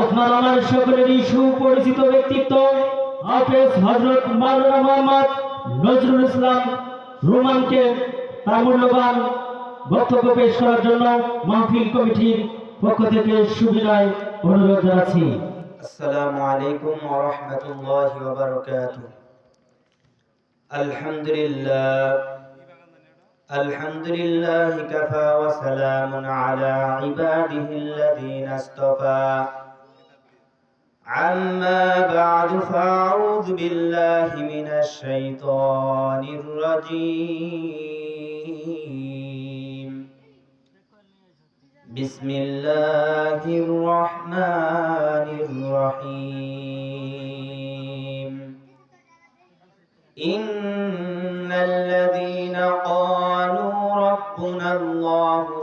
আপনার আমার সকলেরই সুপরিচিত ব্যক্তিত্ব, হাফেজ হজরত মাওলানা মোহাম্মদ নজরুল ইসলাম রুমানকে তার মূল্যবান বক্তব্য পেশ করার জন্য মাহফিল কমিটির পক্ষ থেকে সুবিনয় অনুরোধ জানাচ্ছি। আসসালামু আলাইকুম ওয়া রাহমাতুল্লাহি ওয়া বারাকাতুহু। আলহামদুলিল্লাহ, আলহামদুলিল্লাহি কাফা ওয়া সালামুন আলা ইবাদিহিল্লাযীনা ইসতাফা عما بعد فأعوذ بالله من الشيطان الرجيم. بسم الله الرحمن الرحيم. إن الذين قالوا ربنا الله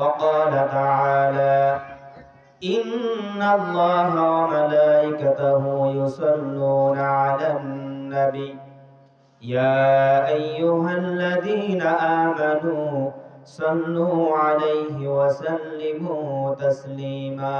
وقال تعالى إن الله وملائكته يصلون على النبي يا أيها الذين آمنوا صلوا عليه وسلموا تسليما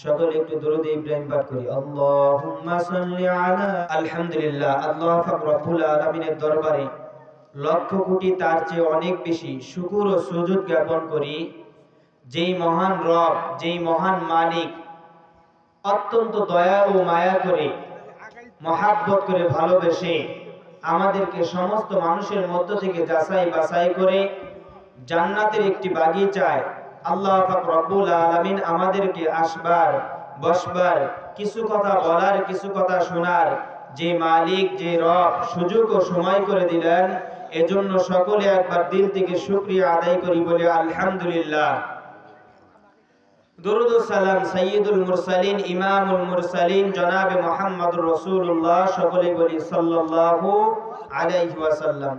সকলে একটু দরুদ ইব্রাহিম পাঠ করি আল্লাহুম্মা সাল্লি আলা আলহামদুলিল্লাহ আল্লাহ পাক রব্বুল আলামিনের দরবারে লক্ষ কোটি তার চেয়ে অনেক বেশি শুকুর ও সুজুদ জ্ঞাপন করি যেই মহান রব, যেই মহান মালিক, অত্যন্ত দয়া ও মায়া করে, মহাব্বত করে ভালোবেসে আমাদেরকে সমস্ত মানুষের মধ্য থেকে যাচাই বাছাই করে জান্নাতের একটি বাগিচায় আল্লাহ রব্বুল আলামিন আমাদেরকে আসবার, বসবার, কিছু কথা বলার, কিছু কথা শোনার যে মালিক, যে রব সুযোগ ও সময় করে দিলেন, এজন্য সকলে একবার দিল থেকে শুকরিয়া আদায় করি বলে আলহামদুলিল্লাহ। দরুদ সালাম সাইয়্যিদুল মুরসালিন, ইমামুল মুরসালিন, জনাবে মুহাম্মদুর রাসূলুল্লাহ, সকলে বলি সাল্লাল্লাহু আলাইহি ওয়াসাল্লাম।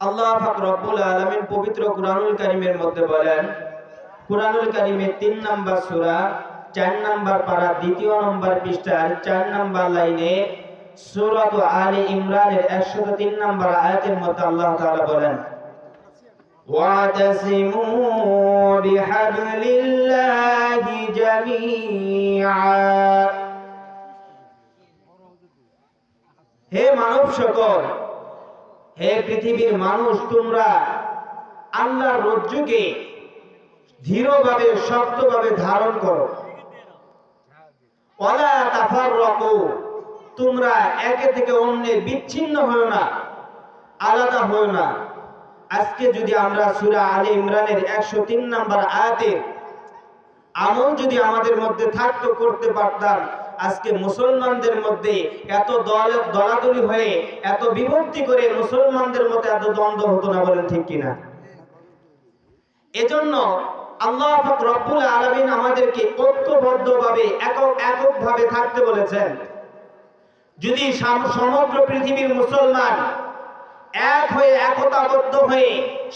আল্লাহ পাক রব্বুল আলামিন পবিত্র কুরআনুল কারীমের মধ্যে বলেন, কুরআনুল কারীমের 3 নাম্বার সূরা 4 নাম্বার পারা দ্বিতীয় নম্বর পৃষ্ঠার 4 নাম্বার লাইনে সূরাত আলে ইমরানের 103 নাম্বার আয়াতের মধ্যে আল্লাহ তাআলা বলেন واعتصموا بحبل الله جميعا হে মানব সকল হে পৃথিবীর মানুষ তোমরা আল্লাহর রজ্জুকে ধীরভাবে শক্তভাবে ধারণ করো ওয়ালা তাফাররাকু তোমরা একে থেকে অন্যের বিচ্ছিন্ন হও না আলাদা হও না আজকে যদি আমরা সূরা আলে ইমরানের 103 নাম্বার আয়াতে আমল যদি আমাদের মধ্যে থাকতো, করতে পারতাম, আজকে মুসলমানদের মধ্যে এত দল, দলাদলি হয়ে, এত বিভক্তি করে মুসলমানদের মধ্যে এত দ্বন্দ্ব হতো না বলেন ঠিক কিনা? এজন্য আল্লাহ রব্বুল আলামিন আমাদেরকে ঐক্যবদ্ধভাবে, একক, এককভাবে থাকতে বলেছেন। যদি সমগ্র পৃথিবীর মুসলমান এক হয়ে একতাবদ্ধ হয়ে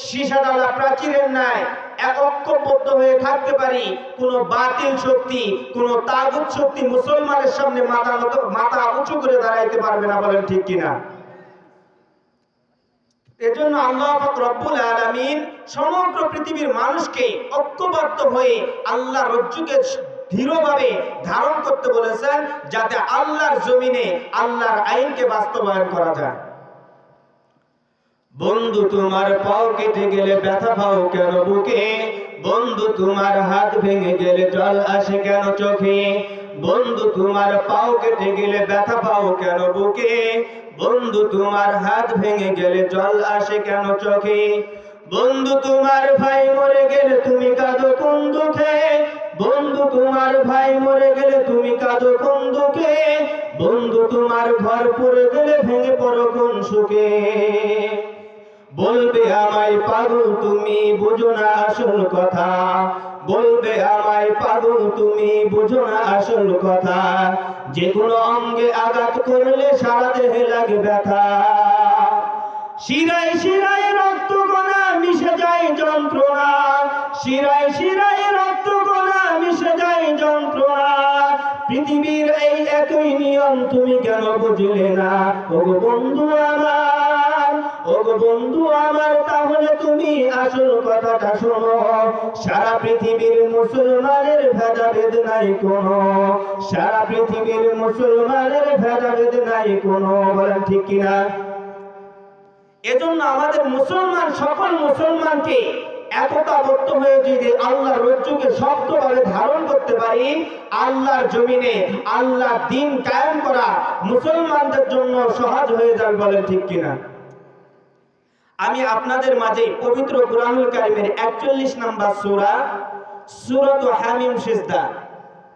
সীসাডালা প্রাচীরের ন্যায় একক্যবদ্ধ হয়ে থাকতে পারি, কোন বাতিল শক্তি, কোন তাগুত শক্তি মুসলমানের সামনে মাথা মাথা উঁচু করে দাঁড়াইতে পারবে না বলেন ঠিক কিনা? এজন্য আল্লাহ রব্বুল আলামিন সমগ্র পৃথিবীর মানুষকে ঐক্যবদ্ধ হয়ে আল্লাহ রজ্জুকে দৃঢ়ভাবে ধারণ করতে বলেছেন, যাতে আল্লাহর জমিনে আল্লাহর আইনকে বাস্তবায়ন করা যায়। বন্ধু, তোমার পাও কেটে গেলে ব্যথা পাও কেন বুকে? বন্ধু, তোমার হাত ভেঙে গেলে জল আসে কেন চোখে? বন্ধু, তোমার পাও কেটে গেলে ব্যথা পাও কেন বুকে? বন্ধু, তোমার হাত ভেঙে গেলে জল আসে কেন চোখে? বন্ধু, তোমার ভাই মরে গেলে তুমি কাঁদো কোন দুঃখে? বন্ধু, তোমার ভাই মরে গেলে তুমি কাঁদো কোন দুঃখে? বন্ধু, তোমার ঘর পড়ে গেলে ভেঙে পড়ো কোন সুখে? বলবে আমায় পাগল তুমি বুঝো না আসল কথা। বলবে আমায় পাগল তুমি বুঝো না আসল কথা। যে কোনো অঙ্গে আঘাত করলে সারা দেহে লাগে ব্যথা। শিরায় শিরায় রক্ত কণা মিশে যায় যন্ত্রণা। শিরায় শিরায় রক্ত কণা মিশে যায় যন্ত্রণা। পৃথিবীর এই একই নিয়ম তুমি কেন বুঝলে না? ও বন্ধু আমার বন্ধু আমার, তাহলে তুমি আসল কথাটা শোনো। সারা পৃথিবীর মুসলমানের ভেদাভেদ নাই কোনো। সারা পৃথিবীর মুসলমানের ভেদাভেদ নাই কোনো, বলেন ঠিক কিনা? এজন্য আমাদের মুসলমান, সকল মুসলমানকে একতাবদ্ধ হয়ে যদি আল্লাহর রজ্জুকে শক্তভাবে ধারণ করতে পারি, আল্লাহর জমিনে আল্লাহ দিন কায়েম করা মুসলমানদের জন্য সহজ হয়ে যাবে বলে ঠিক কিনা? আমি আপনাদের মাঝে পবিত্র কুরআনুল কারিমের একচল্লিশ নাম্বার সূরা, সূরাত হামিম সিজদা,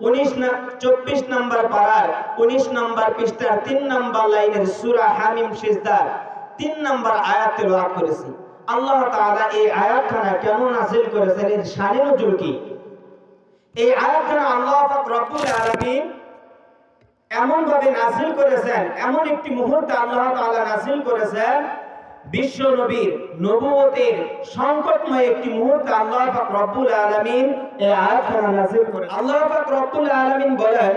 উনিশ না, চব্বিশ নাম্বার পাড়ার, উনিশ নাম্বার পৃষ্ঠার তিন নাম্বার লাইনের সূরা হামিম সিজদার তিন নাম্বার আয়াত তেলাওয়াত করেছি। আল্লাহ তাআলা এই আয়াতখানা কেন নাযিল করেছেন? এর শানে নজুল কি? এই আয়াতখানা আল্লাহ পাক রব্বুল আলামিন এমন ভাবে নাযিল করেছেন, এমন একটি মুহূর্তে আল্লাহ তাআলা নাযিল করেছেন বিশ্ব নবীর নবুয়তের সংকটময় একটি মুহূর্ত আল্লাহ পাক রব্বুল আলামিন এই আয়াতখানা নাযিল করে আল্লাহ পাক রব্বুল আলামিন বলেন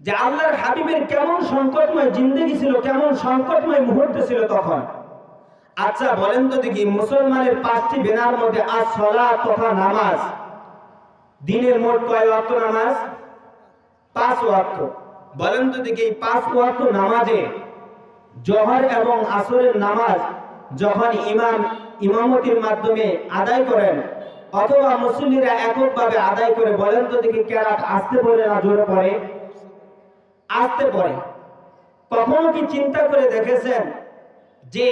যে আল্লাহর হাবিবের কেমন সংকটময় জিন্দগি ছিল, কেমন সংকটময় মুহূর্ত ছিল তখন। আচ্ছা বলেন তো দেখি, মুসলমানের পাঁচটি বেনার মধ্যে আজ সলা তথা নামাজ। দিনের মোট কয় ওয়াক্ত নামাজ? পাঁচ ওয়াক্ত। বলেন তো দেখি, এই পাঁচ ওয়াক্ত নামাজে জহর এবং আসরের নামাজ যখন ইমাম ইমামতির মাধ্যমে আদায় করেন, অথবা মুসল্লিরা এককভাবে আদায় করে বলেন তো দেখি কেরাত আসতে পড়ে না, জোরে পড়ে? আসতে পড়ে কখনো কি চিন্তা করে দেখেছেন যে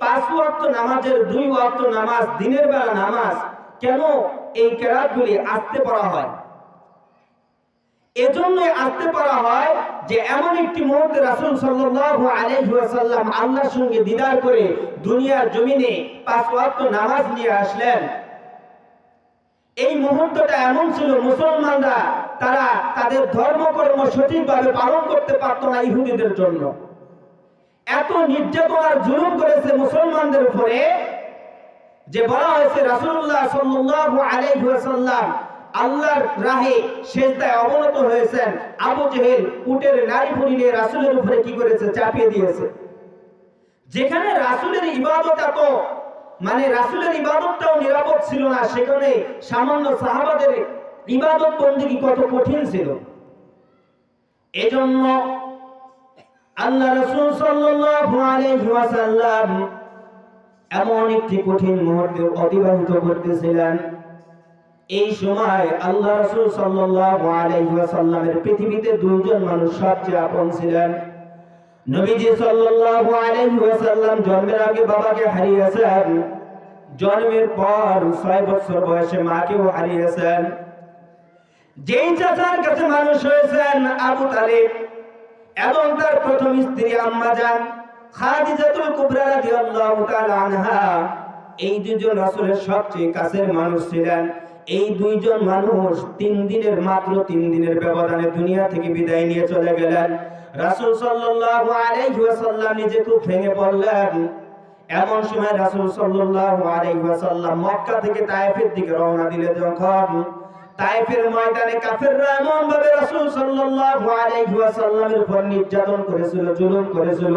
পাঁচ ওয়াক্ত নামাজের দুই ওয়াক্ত নামাজ, দিনের বেলা নামাজ কেন এই কেরাতগুলি আসতে পড়া হয়? এজন্যই আসতে পারা হয় যে এমন একটি মুহূর্তে রাসূল সাল্লাল্লাহু আলাইহি আল্লাহর সঙ্গে দিদার করে দুনিয়ার জমিনে পাঁচ নামাজ নিয়ে আসলেন। এই মুহূর্তটা এমন ছিল, মুসলমানরা তারা তাদের ধর্মকর্ম সঠিকভাবে পালন করতে পারত না ইহুদিদের জন্য। এত নির্যাতন আর জুলুম করেছে মুসলমানদের উপরে যে বলা হয়েছে রাসূলুল্লাহ সাল্লাল্লাহু আলাইহি আল্লাহর রাহে সেজদায় অবনত হয়েছেন। আবু জেহেল উটের নারী নিয়ে রাসূলের উপরে কি করেছে? চাপিয়ে দিয়েছে। যেখানে রাসূলের ইবাদত এত মানে রাসূলের ইবাদতটাও নিরাপদ ছিল না, সেখানে সামান্য সাহাবাদের ইবাদত বন্দিগি কত কঠিন ছিল। এজন্য আল্লাহ রাসূল ওয়াসাল্লাম এমন একটি কঠিন মুহূর্ত অতিবাহিত করতেছিলেন। এই সময় আল্লাহ রাসূল ওয়াসাল্লামের পৃথিবীতে দুইজন মানুষ সবচেয়ে আপন ছিলেন। নবীজি সাল্লাল্লাহু আলাইহি ওয়াসাল্লাম জন্মের আগে বাবাকে হারিয়েছেন। জন্মের পর ছয় বছর বয়সে মাকেও হারিয়েছেন। যেই চাচার কাছে মানুষ হয়েছেন আবু তালিব এবং তার প্রথম স্ত্রী আম্মা জান, খাদিজাতুল কুবরা রাদিয়াল্লাহু তাআলা আনহা, এই দুজন রাসূলের সবচেয়ে কাছের মানুষ ছিলেন। এই দুইজন মানুষ তিন দিনের, মাত্র তিন দিনের ব্যবধানে দুনিয়া থেকে বিদায় নিয়ে চলে গেলেন। রাসূল সাল্লাল্লাহু আলাইহি ওয়াসাল্লাম নিজে খুব ভেঙে পড়লেন। এমন সময় রাসূল ওয়াসাল্লাম মক্কা থেকে তায়েফের দিকে রওনা দিলে যখন। তায়েফের ময়দানে কাফেররা এমন ভাবে রাসূল সাল্লাল্লাহু আলাইহি ওয়াসাল্লামের উপর নির্যাতন করেছিল, জুলুম করেছিল।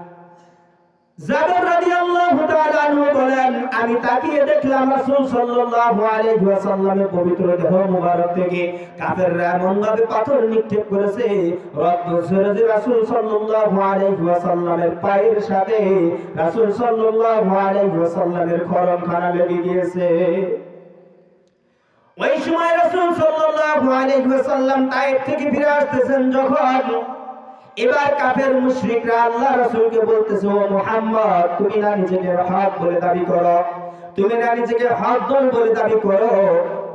আমি তাকিয়ে দেখলাম থেকে কাফেররা পাথর নিক্ষেপ করেছে, রক্ত ঝরে রাসূল সাল্লাল্লাহু পায়ের সাথে রাসূল সাল্লাল্লাহু আলাইহি ওয়াসাল্লামের লেগে গিয়েছে। ওই সময় রাসূল সাল্লাল্লাহু আলাইহি ওয়াসাল্লাম থেকে ফিরে আসতেছেন যখন এবার কাফের মুশরিকরা আল্লাহ রাসূলকে বলতেছে, ও মুহাম্মদ, তুমি না নিজেকে হক বলে দাবি করো। তুমি না নিজেকে হক বলে দাবি করো।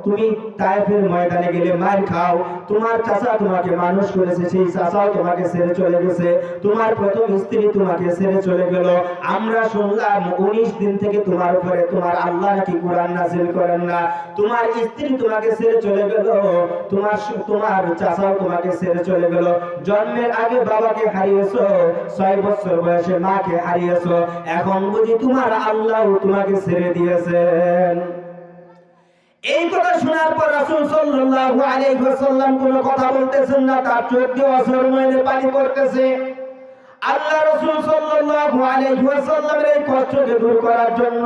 তুমি তায়েফের ময়দানে গেলে মার খাও। তোমার চাচা তোমাকে মানুষ করেছে, সেই চাচাও তোমাকে ছেড়ে চলে গেছে। তোমার প্রথম স্ত্রী তোমাকে ছেড়ে চলে গেল। আমরা শুনলাম উনিশ দিন থেকে তোমার উপরে তোমার আল্লাহ নাকি কোরআন নাজিল করেন না। তোমার স্ত্রী তোমাকে ছেড়ে চলে গেল। তোমার তোমার চাচাও তোমাকে ছেড়ে চলে গেল। জন্মের আগে বাবাকে হারিয়েছো, ছয় বছর বয়সে মাকে হারিয়েছো। এখন বুঝি তোমার আল্লাহ তোমাকে ছেড়ে দিয়েছেন। এই কথা শোনার পর রাসূল সাল্লাল্লাহু আলাইহি ওয়াসাল্লাম কোনো কথা বলতেছেন না, তার চোখ দিয়ে অশ্রু পানি পড়তেছে। আল্লাহ রাসূল সাল্লাল্লাহু আলাইহি ওয়াসাল্লামের এই কষ্টকে দূর করার জন্য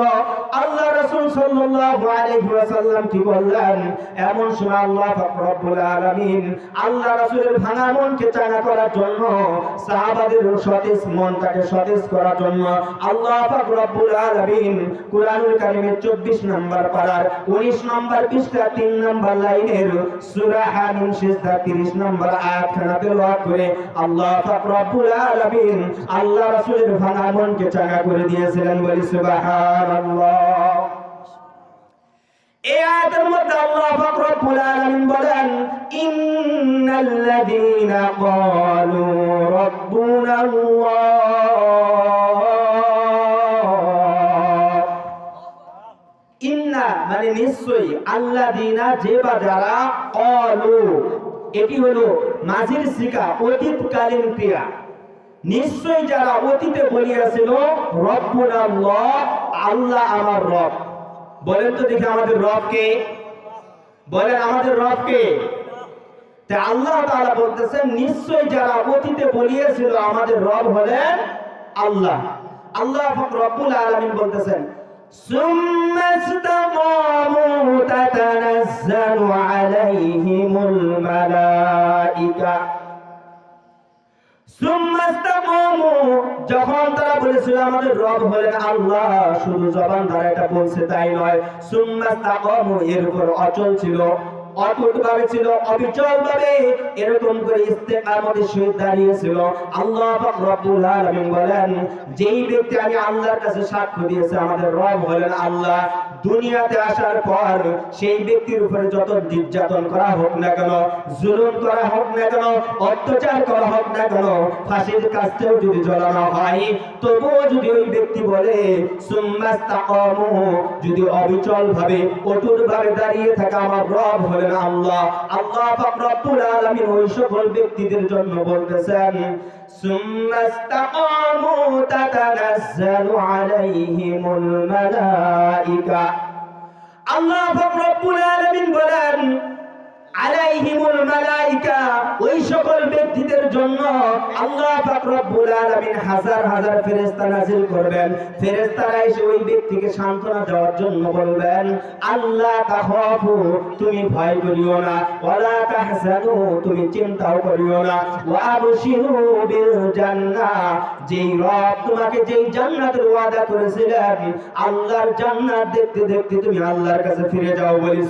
আল্লাহ রাসূল সাল্লাল্লাহু আলাইহি ওয়াসাল্লাম কি বললেন? এমন সময় আল্লাহ পাক রব্বুল আলামিন আল্লাহ রাসূলের ভাঙা মনকে চাঙ্গা করার জন্য, সাহাবাদের সতেজ মনটাকে সতেজ করার জন্য আল্লাহ পাক রব্বুল আলামিন কুরআনুল কারীমের 24 নম্বর পারার 19 নম্বর পৃষ্ঠা 3 নম্বর লাইনের সূরা হামিম সিজদা 30 নম্বর আয়াতখানা তেলাওয়াত করে আল্লাহ পাক রব্বুল আলামিন আল্লাহ রাসূলের ভাঙা মনকে চাঙ্গা করে দিয়েছিলেন বলি সুবহানাল্লাহ। এই আয়াতের মধ্যে আল্লাহ পাক রব্বুল আলামিন বলেন, ইন্নাল্লাযীনা ক্বালু রাব্বুনা আল্লাহ ইন্না মানে নিশ্চয়ই আল্লাযীনা যে বা যারা ক্বালু, এটি হলো মাঝির শিকা, অতীতকালীন ক্রিয়া। নিশ্চয়ই যারা অতীতে বলিয়াছিল রব্বুনা আল্লাহ আল্লাহ আমার রব বলেন তো দেখি আমাদের রব কে বলেন আমাদের রব কে তা আল্লাহ তাআলা বলতেছেন নিশ্চয়ই যারা অতীতে বলিয়েছিল আমাদের রব হলেন আল্লাহ আল্লাহ পাক রব্বুল আলামিন বলতেছেন ثم استقاموا تتنزل عليهم الملائكة যখন তারা বলেছিল আমাদের রব হলেন আল্লাহ, শুধু জবান দ্বারা এটা বলছে, তাই নয়। সুন্নাস্তা ইস্তাকামু এর উপর অচল ছিল। নির্যাতন করা হোক না কেন, জুলুম করা হোক না কেন, অত্যাচার করা হোক না কেন, ফাঁসির কাছেও যদি জ্বলানো হয়, তবুও যদি ওই ব্যক্তি বলে যদি অবিচল ভাবে অটুট ভাবে দাঁড়িয়ে থাকা আমার রব হলেন আল্লাহ আল্লাহ পাক রব্বুল আলামিন ওই সকল ব্যক্তিদের জন্য বলতেছেন, সুম্মাস্তাকামু তাতানাজ্জালু আলাইহিমুল মালাইকা। আল্লাহ পাক রব্বুল আলামিন বলেন আল্লাহ তুমি ভয় করিও না। তুমি চিন্তাও করিও না। যেই রব তোমাকে যেই জান্নাতের ওয়াদা করেছিলেন, আল্লাহর জান্নাত দেখতে দেখতে তুমি আল্লাহর কাছে ফিরে যাও বলি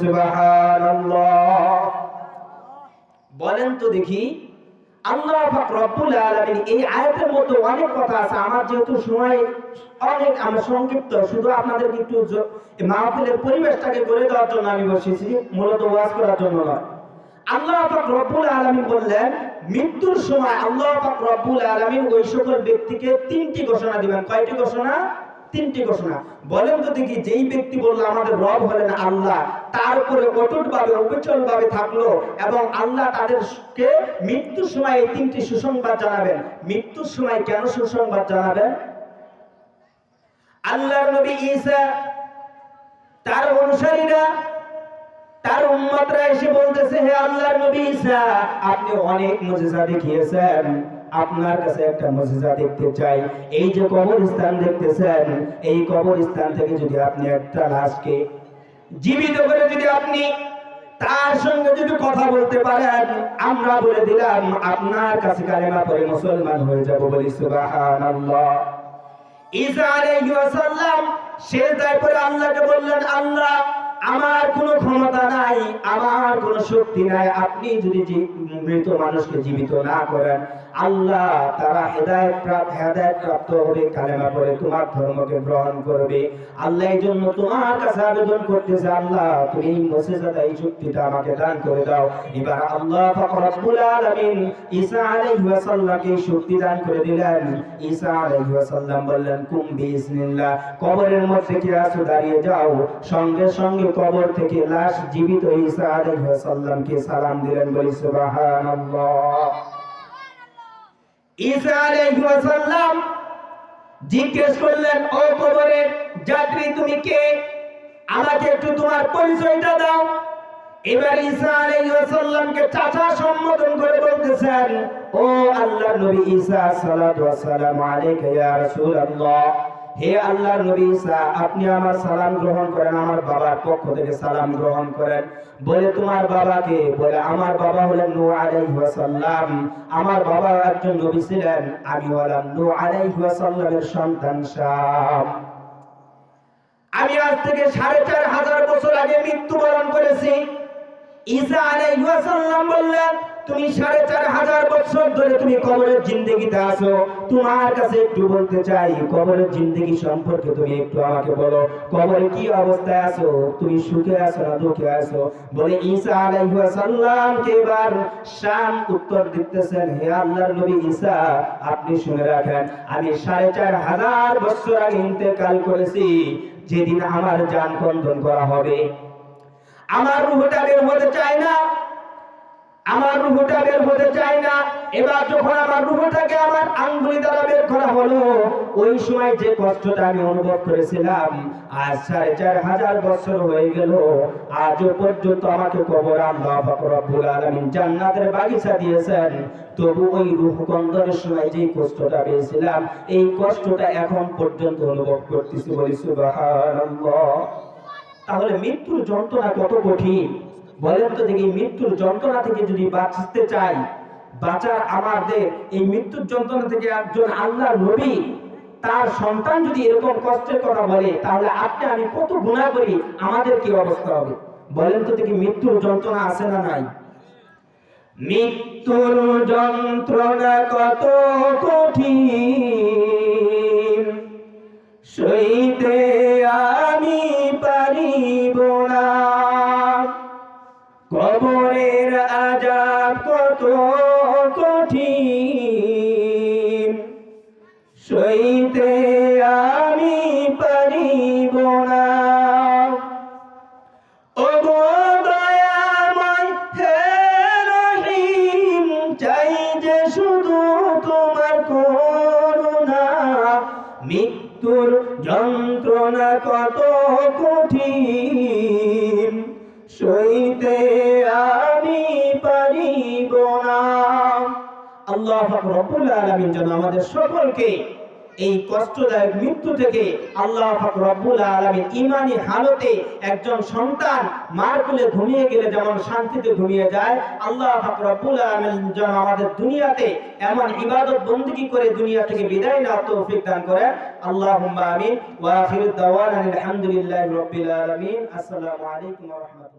বলেন তো দেখি। এই মধ্যে অনেক কথা আছে। আমার যেহেতু সময় অনেক সংক্ষিপ্ত পরিবেশটাকে জন্য আমি বসেছি, মূলত বললেন, মৃত্যুর সময় আল্লাহ পাক রব্বুল আলামিন ওই সকল ব্যক্তিকে তিনটি ঘোষণা দিবেন। কয়টি ঘোষণা? তিনটি ঘোষণা বলেন তো দেখি, যেই ব্যক্তি বলল, আমাদের রব হলেন আল্লাহ তার উপরে অটুট ভাবে অবিচল ভাবে থাকল এবং আল্লাহ তাদেরকে মৃত্যুর সময় তিনটি সুসংবাদ জানাবেন। মৃত্যুর সময় কেন সুসংবাদ জানাবেন? আল্লাহর নবী ঈসা, তার অনুসারীরা, তার উম্মতরা এসে বলতেছে, হে আল্লাহর নবী ঈসা, আপনি অনেক মুজিজা দেখিয়েছেন। আপনার কাছে একটা মুজিজা দেখতে চাই। এই যে কবরস্থান দেখতেছেন, এই কবরস্থান থেকে যদি আপনি একটা লাশকে জীবিত করে যদি আপনি তার সঙ্গে যদি কথা বলতে পারেন, আমরা বলে দিলাম, আপনার কাছে কালেমা পড়ে মুসলমান হয়ে যাব বলি সুবহানাল্লাহ। ঈসা আলাইহিস সালাম সেজদায় পড়ে আল্লাহকে বললেন, আল্লাহ, আমার কোনো ক্ষমতা নাই, আমার কোনো শক্তি নাই। আপনি যদি মৃত মানুষকে জীবিত না করেন আল্লাহ তারা হেদায়েত হেদায়েত প্রাপ্ত হবে, কালেমা পড়ে তোমার ধর্মকে গ্রহণ করবে। আল্লাহ এই জন্য তোমার কাছে আবেদন করতেছে, আল্লাহ তুমি এই মুজিজাটা এই শক্তিটা আমাকে দান করে দাও। এবার আল্লাহ রব্বুল আলামিন ঈসা আলাইহিস এই শক্তি দান করে দিলেন। ঈসা আলাইহিস সালাম বললেন, কুম বিইজনিল্লাহ কবরের মধ্যে কে আছো দাঁড়িয়ে যাও। সঙ্গে সঙ্গে কবর থেকে লাশ জীবিত ঈসা আলাইহিস সালামকে সালাম দিলেন, বলি সুবহানাল্লাহ। ঈসা আলাইহিস সালাম জিজ্ঞেস করলেন, ও কবরের যাত্রী তুমি কে? আমাকে একটু তোমার পরিচয়টা দাও। এবার ঈসা আলাইহিস সালামকে চাচা সম্বোধন করে বলতেছেন, ও আল্লাহর নবী ঈসা সালাতু ওয়াস সালামু আলাইকা ইয়া হে আল্লাহর নবী ঈসা আপনি আমার সালাম গ্রহণ করেন, আমার বাবার পক্ষ থেকে সালাম গ্রহণ করেন। বলে তোমার বাবাকে, বলে আমার বাবা হলেন নূহ আলাইহিস সালাম আমার বাবা একজন নবী ছিলেন, আমি হলাম নূহ আলাইহিস সালামের সন্তান শাম আমি আজ থেকে সাড়ে চার হাজার বছর আগে মৃত্যুবরণ করেছি। ঈসা আলাইহিস সালাম বললেন তুমি সাড়ে চার হাজার বছর ধরে তুমি কবরের জিন্দগিতে আছো। তোমার কাছে একটু বলতে চাই, কবরের জিন্দগি সম্পর্কে তুমি একটু আমাকে বলো। কবরে কি অবস্থায় আছো? তুমি সুখে আছো না দুঃখে আছো? বলে ঈসা আলাইহিস সালামকে এবার শাম উত্তর দিতেছেন, হে আল্লাহর নবী ঈসা, আপনি শুনে রাখেন, আমি সাড়ে চার হাজার বছর আগে ইন্তেকাল করেছি, যেদিন আমার যান বন্ধন করা হবে। আমার রুহটা বের হতে চায় না আমার রুহটা বের হতে চায় না। এবার যখন আমার রুহটাকে আমার আঙ্গুলি দ্বারা বের করা হলো, ওই সময় যে কষ্টটা আমি অনুভব করেছিলাম, আজ সাড়ে চার হাজার বছর হয়ে গেল। আজও পর্যন্ত আমাকে কবর আল্লাহ জান্নাতের বাগিচা দিয়েছেন। তবু ওই রূহ বন্ধনের সময় যে কষ্টটা পেয়েছিলাম, এই কষ্টটা এখন পর্যন্ত অনুভব করতেছি বলি সুবহানাল্লাহ। তাহলে মৃত্যুর যন্ত্রণা কত কঠিন? বলেন তো দেখি মৃত্যুর যন্ত্রণা থেকে যদি বাঁচতে চাই, বাঁচার আমাদের এই মৃত্যুর যন্ত্রণা থেকে একজন আল্লাহর নবী, তার সন্তান যদি এরকম কষ্টের কথা বলে, তাহলে আপনি, আমি কত গুণা করি, আমাদের কি অবস্থা হবে? বলেন তো দেখি মৃত্যুর যন্ত্রণা আছে না নাই? মৃত্যুর যন্ত্রণা কত কঠিন। যন্ত্রণা কত কঠিন। সইতে আমি পারিব না। আল্লাহ রব্বুল আলামিন যেন আমাদের সকলকে এই কষ্টদায়ক মৃত্যু থেকে আল্লাহ রব্বুল আলামিন ঈমানি হালতে একজন সন্তান মার কোলে ঘুমিয়ে গেলে যেমন শান্তিতে ঘুমিয়ে যায়, আল্লাহ রব্বুল আলামিন যেন আমাদের দুনিয়াতে এমন ইবাদত বন্দেগী করে দুনিয়া থেকে বিদায় নেওয়ার তৌফিক দান করেন। আল্লাহুম্মা আমিন। আলহামদুলিল্লাহি রাব্বিল আসসালামু আলাইকুম রাহমাতুল্লাহ।